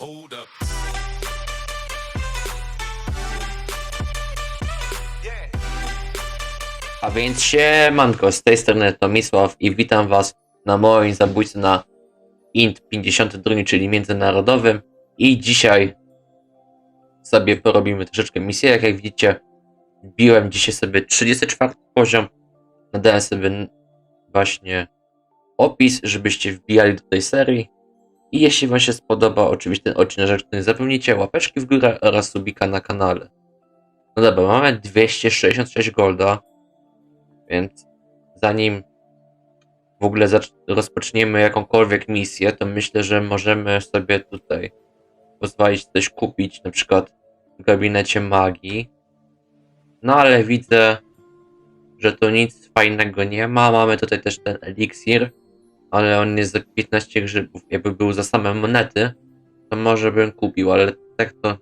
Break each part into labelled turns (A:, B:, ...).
A: Hold up.
B: A więc siemanko, z tej strony Tomisław i witam was na moim zabójcy na INT 52, czyli międzynarodowym. I dzisiaj sobie porobimy troszeczkę misję, jak, jak widzicie wbiłem dzisiaj sobie 34 poziom, nadałem sobie właśnie opis, żebyście wbijali do tej serii i jeśli wam się spodoba oczywiście ten odcinek, to nie zapomnijcie łapeczki w górę oraz subika na kanale. No dobra, mamy 266 golda, więc zanim w ogóle rozpoczniemy jakąkolwiek misję, to myślę, że możemy sobie tutaj pozwolić coś kupić, na przykład w gabinecie magii. No ale widzę, że tu nic fajnego nie ma. Mamy tutaj też ten eliksir, ale on jest za 15 grzybów. Jakby był za same monety, to może bym kupił, ale tak to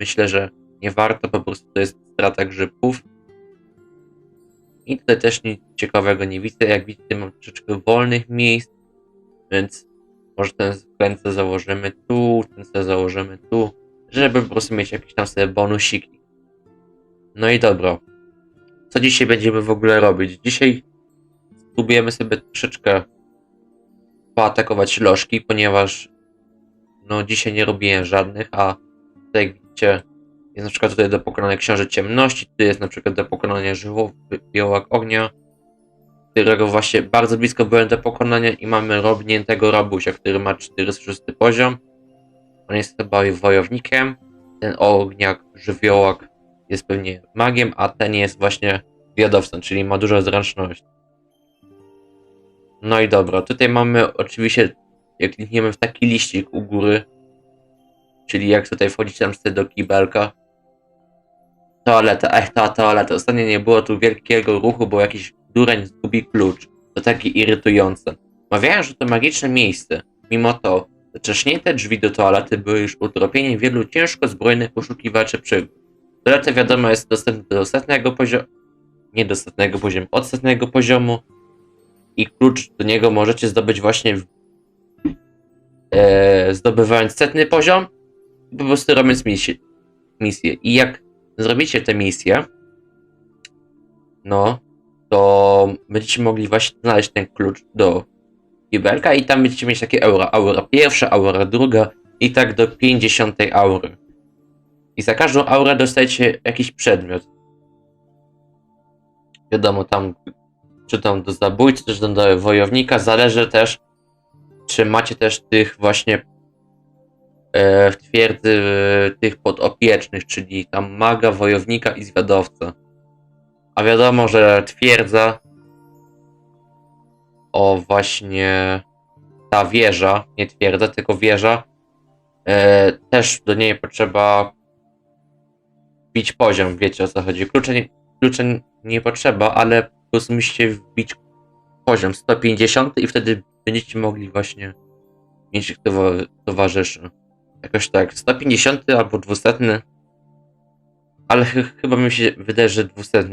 B: myślę, że nie warto, po prostu to jest strata grzybów. I tutaj też nic ciekawego nie widzę. Jak widzicie, mam troszeczkę wolnych miejsc, więc może ten kręcę założymy tu, ten sobie założymy tu, żeby po prostu mieć jakieś tam sobie bonusiki. No i dobra. Co dzisiaj będziemy w ogóle robić? Dzisiaj spróbujemy sobie troszeczkę poatakować lożki, ponieważ no dzisiaj nie robiłem żadnych, a tutaj jak widzicie jest na przykład tutaj do pokonania Książę Ciemności, tu jest na przykład do pokonania Żywiołak Ognia, którego właśnie bardzo blisko byłem do pokonania i mamy robniętego Rabusia, który ma 46 poziom. On jest chyba wojownikiem, ten Ogniak, Żywiołak jest pewnie magiem, a ten jest właśnie zwiadowcą, czyli ma dużo zręczności. No i dobra, tutaj mamy oczywiście, jak klikniemy w taki liścik u góry, czyli jak tutaj wchodzić tam sobie do kibelka, Toaleta, ech, ta toaleta. Ostatnio nie było tu wielkiego ruchu, bo jakiś dureń zgubi klucz. To takie irytujące. Mawiają, że to magiczne miejsce. Mimo to, zatrzaśnięte drzwi do toalety były już utropieniem wielu ciężko zbrojnych poszukiwaczy przygód. Toaleta wiadomo jest dostępna do setnego poziomu, nie do setnego poziomu, od setnego poziomu i klucz do niego możecie zdobyć właśnie w, e, zdobywając setny poziom po prostu robiąc misję. misję. I jak zrobicie tę misję, no, to będziecie mogli właśnie znaleźć ten klucz do kibelka i tam będziecie mieć takie aura. Aura pierwsza, aura druga i tak do 50 aury. I za każdą aurę dostajecie jakiś przedmiot. Wiadomo, tam czy tam do zabójcy, czy tam do wojownika, zależy też, czy macie też tych właśnie e, w twierdzy e, tych podopiecznych, czyli tam maga, wojownika i zwiadowca. A wiadomo, że twierdza o właśnie ta wieża, nie twierdza, tylko wieża, e, też do niej potrzeba wbić poziom, wiecie o co chodzi. Klucze nie, klucze nie potrzeba, ale musicie wbić poziom 150 i wtedy będziecie mogli właśnie mieć towa- towarzyszy. Jakoś tak, 150 albo 200. Ale ch chyba mi się wydaje, że 200.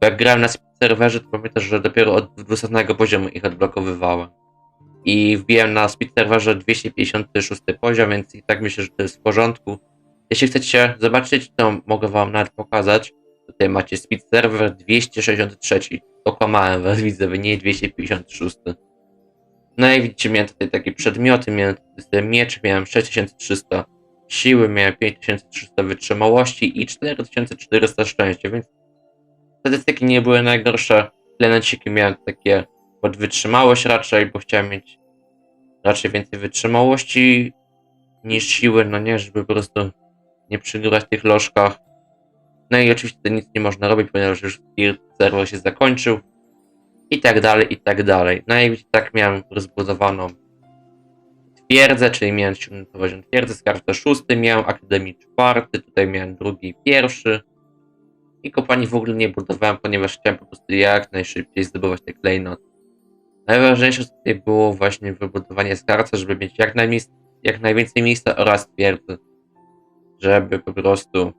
B: Bo jak grałem na serwerze, to pamiętasz, że dopiero od 200 poziomu ich odblokowywałem. I wbiłem na speed serwerze 256 poziom, więc i tak myślę, że to jest w porządku. Jeśli chcecie zobaczyć, to mogę wam nawet pokazać. Tutaj macie speed server 263. Okłamałem was, widzę, wy nie 256. No i widzicie, miałem tutaj takie przedmioty, miałem tutaj miecz, miałem 6300 siły, miałem 5300 wytrzymałości i 4400 szczęścia, więc statystyki nie były najgorsze. Pleneciki miałem takie pod wytrzymałość raczej, bo chciałem mieć raczej więcej wytrzymałości niż siły, no nie, żeby po prostu nie przygrywać tych lożkach. No i oczywiście nic nie można robić, ponieważ już serwer się zakończył i tak dalej, i tak dalej. No i tak miałem rozbudowaną twierdzę, czyli miałem siódmy poziom twierdzy, skarb szósty, miałem akademii czwarty, tutaj miałem drugi pierwszy. I kopalni w ogóle nie budowałem, ponieważ chciałem po prostu jak najszybciej zdobywać te klejnoty. Najważniejsze tutaj było właśnie wybudowanie skarbca, żeby mieć jak, jak najwięcej miejsca oraz twierdzy. Żeby po prostu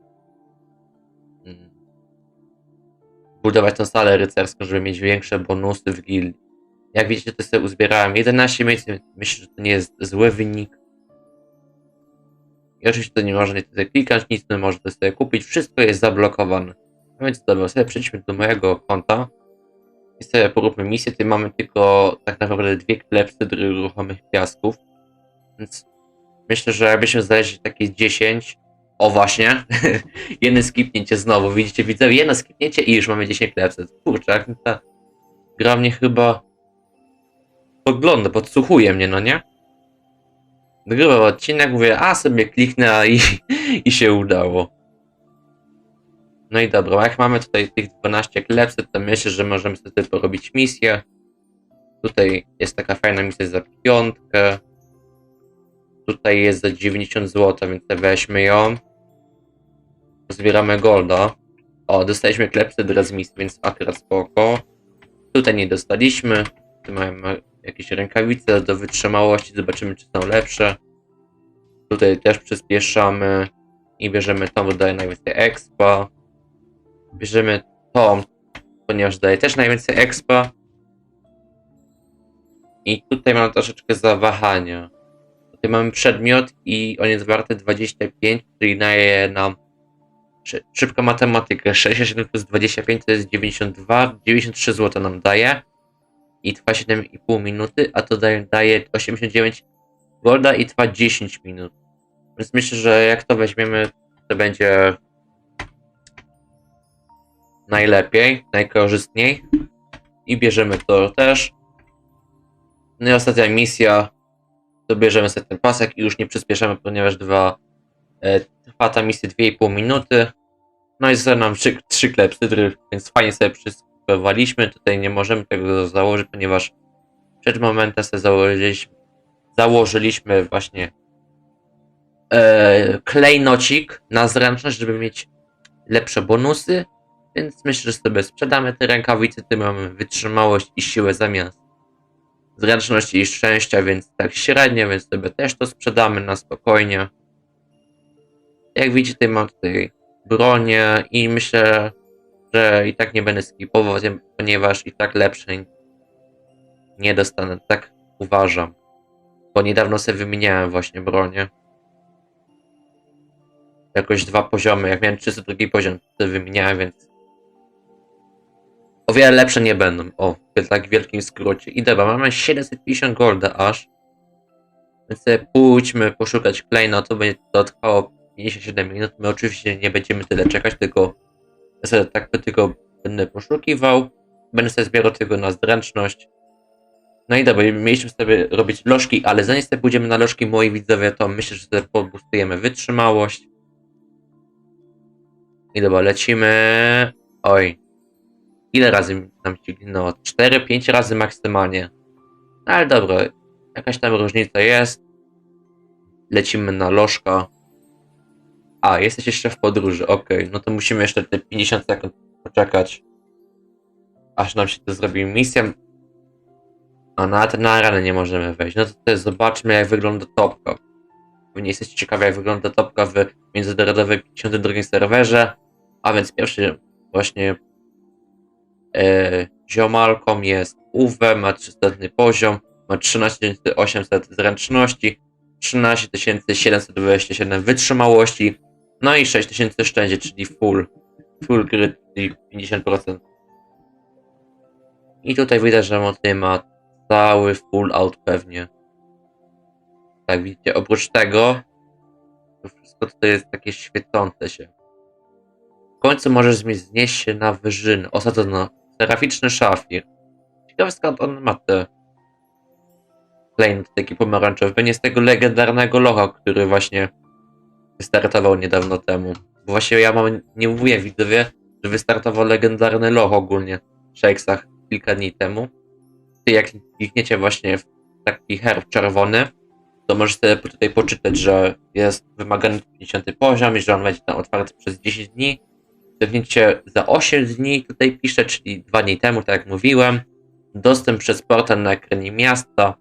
B: budować tą salę rycerską, żeby mieć większe bonusy w gildii. Jak widzicie, to sobie uzbierałem 11 miejsc, myślę, że to nie jest zły wynik. I oczywiście to nie można tutaj klikać, nic nie można sobie kupić, wszystko jest zablokowane. A więc dobra, sobie przejdźmy do mojego konta i sobie poróbmy misję. Tutaj mamy tylko tak naprawdę dwie klepsydry ruchomych piasków. Więc myślę, że jakbyśmy znaleźli takie 10. O właśnie, jedno skipnięcie znowu. Widzicie, widzę, jedno skipnięcie i już mamy 10 klepsyd. Kurczę, ta gra mnie chyba podgląda, podsłuchuje mnie, no nie? Nagrywał odcinek, mówię, a sobie kliknę a i, i się udało. No i dobra, jak mamy tutaj tych 12 klepsyd, to myślę, że możemy sobie porobić misję. Tutaj jest taka fajna misja za piątkę. Tutaj jest za 90 zł, więc weźmy ją. Zbieramy golda. O, dostaliśmy klepsydrę z misji, więc akurat spoko. Tutaj nie dostaliśmy. Tu mamy jakieś rękawice do wytrzymałości, zobaczymy czy są lepsze. Tutaj też przyspieszamy i bierzemy tą, bo daje najwięcej expa. Bierzemy tą, ponieważ daje też najwięcej expa. I tutaj mam troszeczkę zawahania. Tutaj mamy przedmiot i on jest warty 25, czyli daje nam szy- szybka matematyka. 67 plus 25 to jest 92, 93 zł nam daje i trwa 7,5 minuty, a to daje, daje 89 golda i trwa 10 minut. Więc myślę, że jak to weźmiemy, to będzie najlepiej, najkorzystniej. I bierzemy to też. No i ostatnia misja. To bierzemy sobie ten pasek i już nie przyspieszamy, ponieważ dwa, e, trwa ta misja 2,5 minuty. No i zostały nam trzy, trzy klepsydry, więc fajnie sobie przyspewaliśmy. Tutaj nie możemy tego założyć, ponieważ przed momentem sobie założyliśmy, założyliśmy właśnie e, klejnocik na zręczność, żeby mieć lepsze bonusy. Więc myślę, że sobie sprzedamy te rękawice, tym mamy wytrzymałość i siłę zamiast zręczności i szczęścia, więc tak średnio, więc sobie też to sprzedamy na spokojnie. Jak widzicie, mam tutaj bronię i myślę, że i tak nie będę skipował, ponieważ i tak lepszej nie dostanę, tak uważam. Bo niedawno sobie wymieniałem właśnie bronię. Jakoś dwa poziomy, jak miałem 302 poziom, to wymieniałem, więc o wiele lepsze nie będą. O, w tak wielkim skrócie. I dobra, mamy 750 golda aż. Więc pójdźmy poszukać Kleina, to będzie to trwało 57 minut. My oczywiście nie będziemy tyle czekać, tylko ja sobie tak tylko będę poszukiwał. Będę sobie zbierał tylko na zręczność. No i dobra, mieliśmy sobie robić lożki, ale zanim sobie pójdziemy na lożki, moi widzowie, to myślę, że sobie pobustujemy wytrzymałość. I dobra, lecimy. Oj, Ile razy nam ścignęło? 4-5 razy maksymalnie. No ale dobra, jakaś tam różnica jest. Lecimy na lożka. A, jesteś jeszcze w podróży, okej. No to musimy jeszcze te 50 sekund poczekać. Aż nam się to zrobi misja. A na ten na arenę nie możemy wejść. No to też zobaczmy jak wygląda topka. Pewnie jesteście ciekawi jak wygląda topka w międzynarodowym 52 serwerze. A więc pierwszy właśnie e, ziomalką jest Uwe, ma 300 poziom, ma 13800 zręczności, 13727 wytrzymałości, no i 6000 szczęście, czyli full, full grid, czyli 50%. I tutaj widać, że Moty ma cały full out pewnie. Tak widzicie, oprócz tego to wszystko tutaj jest takie świecące się. W końcu możesz znieść się na wyżyny, osadzono Seraficzny szafir. Ciekawe skąd on ma te klejnot taki pomarańczowy. Pewnie z tego legendarnego locha, który właśnie wystartował niedawno temu. Bo właśnie ja mam, nie mówię widzowie, że wystartował legendarny loch ogólnie w Shakesach kilka dni temu. Ty jak klikniecie właśnie w taki herb czerwony, to możecie tutaj poczytać, że jest wymagany 50 poziom i że on będzie tam otwarty przez 10 dni Kliknięcie za 8 dni, tutaj piszę, czyli 2 dni temu, tak jak mówiłem. Dostęp przez portal na ekranie miasta,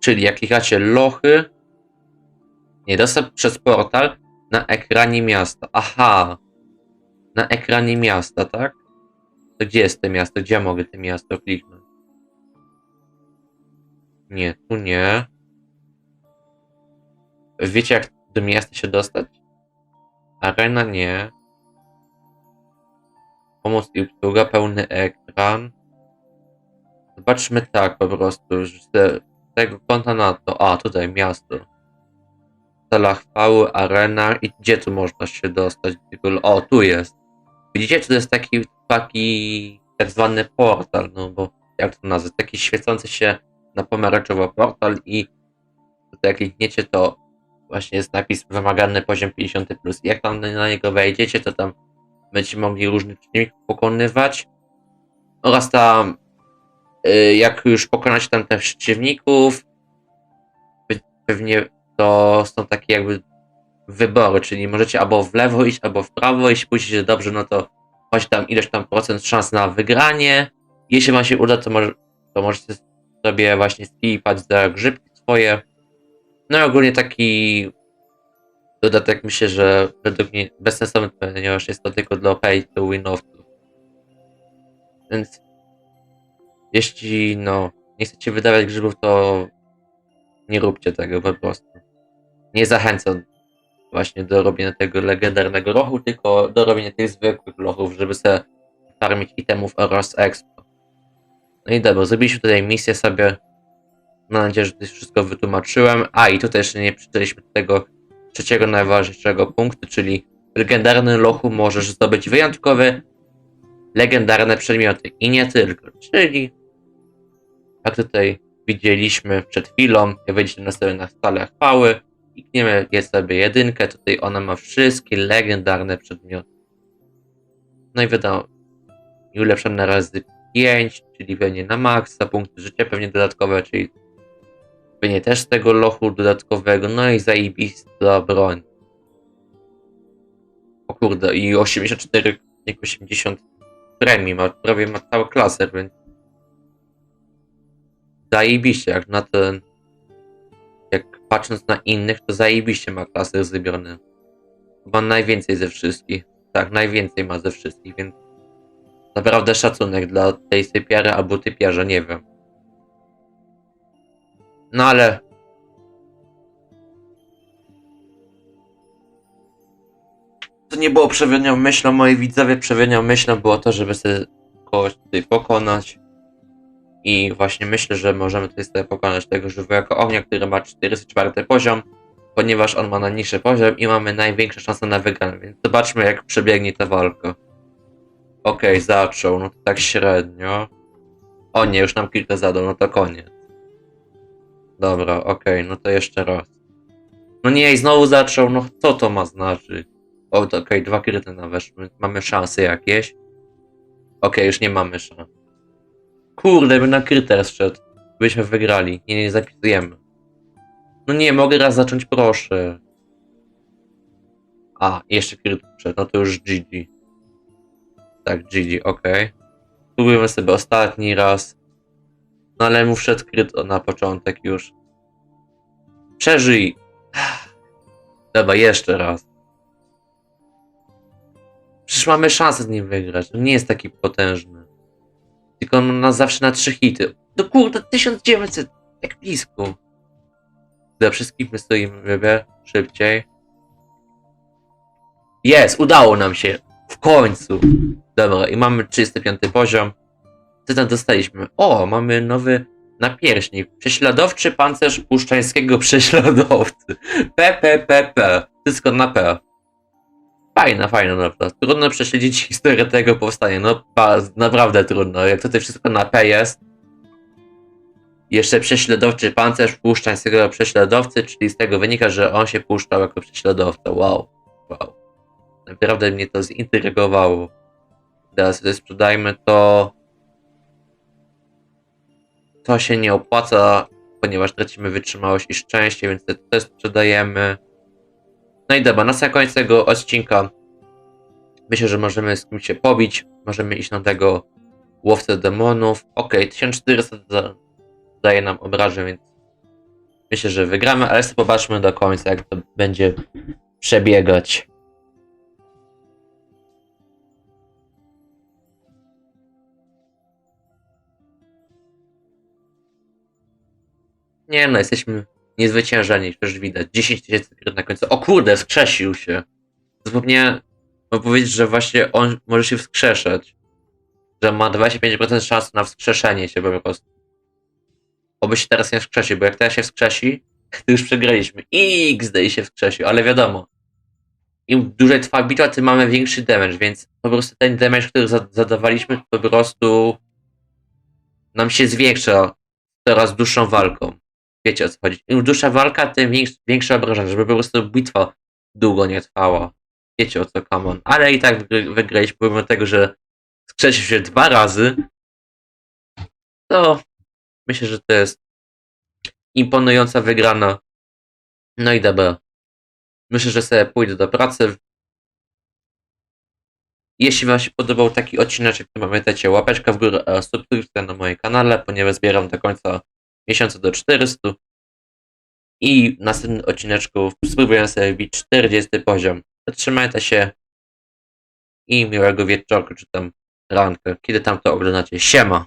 B: czyli jak klikacie lochy, nie, dostęp przez portal na ekranie miasta. Aha, na ekranie miasta, tak? To gdzie jest to miasto? Gdzie mogę to miasto kliknąć? Nie, tu nie. Wiecie jak Do miasta się dostać? Arena nie. Pomoc i obsługa, pełny ekran. Zobaczmy tak po prostu, z tego konta na to. A, tutaj miasto. Sala chwały, arena i gdzie tu można się dostać? O, tu jest. Widzicie, to jest taki, taki tak zwany portal, no bo jak to nazwać? Taki świecący się na pomarańczowo portal i tutaj jak klikniecie, to właśnie jest napis wymagany poziom 50+. Plus. Jak tam na niego wejdziecie, to tam będziecie mogli różnych czynników pokonywać oraz tam y, jak już pokonacie tam tych przeciwników, pe- pewnie to są takie jakby wybory, czyli możecie albo w lewo iść, albo w prawo, jeśli pójdziecie dobrze, no to macie tam ileś tam procent szans na wygranie. Jeśli wam się uda, to, może, to możecie sobie właśnie skipać za grzybki swoje. No i ogólnie taki dodatek myślę, że według mnie bezsensowny, ponieważ jest to tylko dla pay to winowców. Więc jeśli no nie chcecie wydawać grzybów, to nie róbcie tego po prostu. Nie zachęcam właśnie do robienia tego legendarnego lochu, tylko do robienia tych zwykłych lochów, żeby sobie farmić itemów oraz expo. No i dobra, zrobiliśmy tutaj misję sobie. Mam nadzieję, że tutaj wszystko wytłumaczyłem. A i tutaj jeszcze nie przeczytaliśmy tego trzeciego najważniejszego punktu, czyli w legendarnym lochu możesz zdobyć wyjątkowe legendarne przedmioty i nie tylko. Czyli jak tutaj widzieliśmy przed chwilą, jak wejdziecie na sobie na stale chwały, klikniemy je sobie jedynkę, tutaj ona ma wszystkie legendarne przedmioty. No i wiadomo, i ulepszone razy 5, czyli pewnie na maksa, punkty życia pewnie dodatkowe, czyli pewnie też tego lochu dodatkowego, no i zajebista broń. O kurde, i 84, jak 80 premii, ma, prawie ma całą klasę, więc zajebiście, jak na ten jak patrząc na innych, to zajebiście ma klasę zrobione. Chyba najwięcej ze wszystkich. Tak, najwięcej ma ze wszystkich, więc naprawdę szacunek dla tej sypiary albo typiarza, nie wiem. No ale... To nie było przewodnią myślą, moi widzowie, przewodnią myślą było to, żeby sobie kogoś tutaj pokonać. I właśnie myślę, że możemy tutaj sobie pokonać tego żywego ognia, który ma 44 poziom, ponieważ on ma najniższy poziom i mamy największe szanse na wygraną, więc zobaczmy jak przebiegnie ta walka. Okej, zaczął, no to tak średnio. O nie, już nam kilka zadał, no to koniec. Dobra, okej, no to jeszcze raz. No nie, i znowu zaczął, no co to ma znaczyć? O, to okej, dwa kryty na weszły, mamy szanse jakieś. Okej, już nie mamy szans. Kurde, by na kryter szedł. Byśmy wygrali. Nie, nie zapisujemy. No nie, mogę raz zacząć, proszę. A, jeszcze kryt przed, no to już GG. Tak, GG, okej. Spróbujmy sobie ostatni raz. No ale mu wszedł kryt na początek już. Przeżyj! Dobra, jeszcze raz. Przecież mamy szansę z nim wygrać. On nie jest taki potężny. Tylko on ma zawsze na trzy hity. No kurde, 1900! Jak blisko. Dla wszystkich my stoimy, wiebie, szybciej. Jest, udało nam się. W końcu. Dobra, i mamy 35 poziom. Co tam dostaliśmy? O, mamy nowy napierśnik. Prześladowczy pancerz puszczańskiego prześladowcy. PPPP. Wszystko na P. Fajna, fajna naprawdę. Trudno prześledzić historię tego powstania. No, naprawdę trudno. Jak tutaj wszystko na P jest. Jeszcze prześladowczy pancerz puszczańskiego prześladowcy, czyli z tego wynika, że on się puszczał jako prześladowca. Wow. Wow. Naprawdę mnie to zintrygowało. Teraz sprzedajmy to. To się nie opłaca, ponieważ tracimy wytrzymałość i szczęście, więc te też sprzedajemy. No i dobra, na sam koniec tego odcinka myślę, że możemy z kimś się pobić. Możemy iść na tego łowcę demonów. Ok, 1400 da- daje nam obrażeń, więc myślę, że wygramy, ale sobie popatrzmy do końca, jak to będzie przebiegać. Nie no, jesteśmy Niezwyciężeni, przecież widać. 10 tysięcy kart na końcu. O kurde, wskrzesił się. Zapomniałem powiedzieć, że właśnie on może się wskrzeszać. Że ma 25% szans na wskrzeszenie się po prostu. Oby się teraz nie wskrzesi, bo jak teraz się wskrzesi, to już przegraliśmy. XD się wskrzesił, ale wiadomo. Im dłużej trwa bitwa, tym mamy większy damage, więc po prostu ten damage, który za- zadawaliśmy, po prostu nam się zwiększa coraz dłuższą walką. Wiecie o co chodzi. Im dłuższa walka, tym większe, większe obrażenia, żeby po prostu bitwa długo nie trwała. Wiecie o co, come on. Ale i tak wygr- wygraliśmy, pomimo tego, że skrzesił się dwa razy, to myślę, że to jest imponująca wygrana. No i dobra. Myślę, że sobie pójdę do pracy. Jeśli Wam się podobał taki odcinek, to pamiętajcie łapeczka w górę oraz subskrypcja na moim kanale, ponieważ zbieram do końca miesiąca do 400. I w następnym odcineczku spróbuję sobie wbić 40 poziom. Trzymajcie się i miłego wieczoru, czy tam ranka, kiedy tam to oglądacie. Siema!